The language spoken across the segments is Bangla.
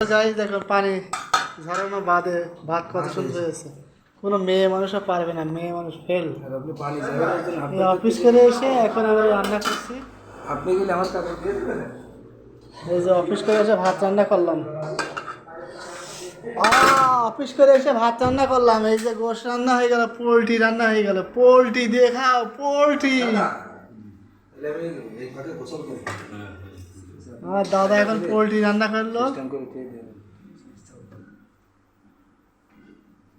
গাই দেখো পানি ঝরানো বাদে ভাত কত সুন্দর হয়েছে। কোনো মেয়ে মানুষও পারবে না মেয়ে মানুষ ফেল আপনি পানি অফিস করে এসে এখন আমি রান্না করছি। আপনি গেলে আমার দিয়ে দেবেন? এই যে অফিস করে এসে ভাত রান্না করলাম। আহ, অফিস করে এসে ভাত রান্না করলাম। এই যে গোশ রান্না হয়ে গেল পোলট্রি রান্না হয়ে গেল। পোলট্রি দিয়ে খাও পোলট্রি। আমার দাদা এখন পোলট্রি রান্না করল।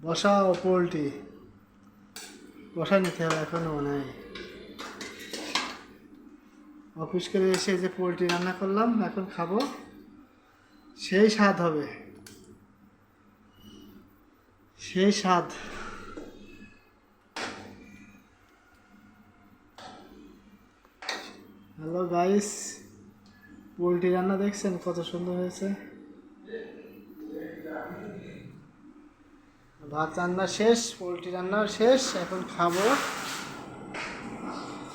বসাও পোলট্রি। বসা নিতে হবে এখনও মনে হয় অফিস করে এসে যে পোলট্রি রান্না করলাম এখন খাব। সেই স্বাদ হবে। সেই স্বাদ। হ্যালো গাইস পোলট্রি রান্না দেখছেন? কত সুন্দর হয়েছে। ভাত রান্না শেষ, পোলট্রি রান্না শেষ, এখন খাব।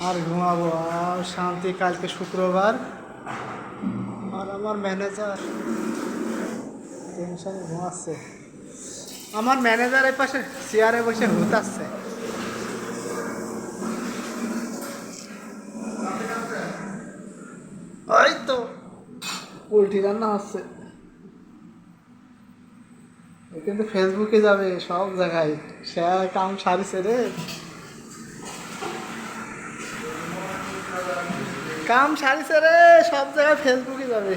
আর ঘুমাবো। আর শান্তি, কালকে শুক্রবার। আর আমার ম্যানেজার টেনশনে ঘুমাচ্ছে। আমার ম্যানেজার এই পাশে চেয়ারে বসে হুতাচ্ছে। পোলট্রি রান্না হচ্ছে কিন্তু ফেসবুকে যাবে সব জায়গায়। সে কাম সারিছে রে। কাম সারিছে রে, সব জায়গায় ফেসবুকে যাবে।